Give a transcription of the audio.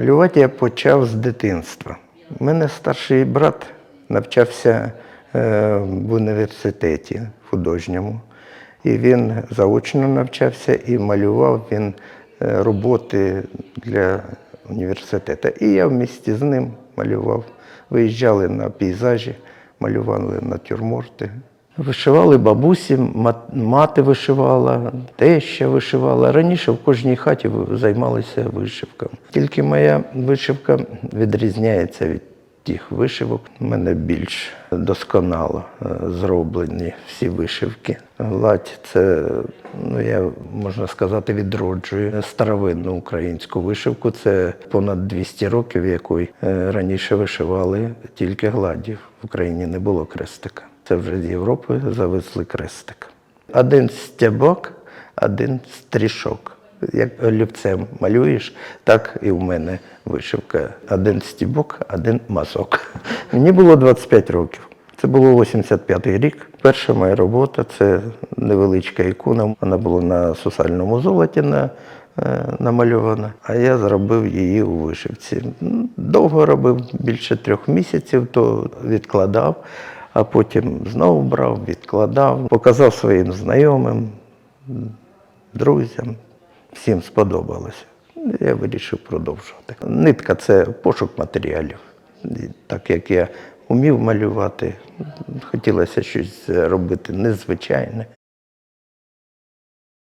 Малювати я почав з дитинства. У мене старший брат навчався е, в університеті художньому. І він заочно навчався і малював він е, роботи для університету. І я в місті з ним малював. Виїжджали на пейзажі, малювали натюрморти. Вишивали бабусі, мат- мати вишивала, теща вишивала. Раніше в кожній хаті займалися вишивками. Тільки моя вишивка відрізняється від тих вишивок. У мене більш досконало е, зроблені всі вишивки. Гладь це, ну я можна сказати, відроджую старовинну українську вишивку. Це понад 200 років, якої е, раніше вишивали тільки гладі. В Україні не було крестика. Це вже з Європи завезли крестик. Один стябок, один стрішок. Як олівцем малюєш, так і в мене вишивка. Один стібок, один мазок. Мені було 25 років. Це було 85-й рік. Перша моя робота це невеличка ікона. Вона була на сусальному золоті на, е, намальована, а я зробив її у вишивці. Довго робив, більше трьох місяців, то відкладав, а потім знову брав, відкладав, показав своїм знайомим, друзям. Всім сподобалося. Я вирішив продовжувати. Нитка це пошук матеріалів. Так як я вмів малювати, хотілося щось робити незвичайне.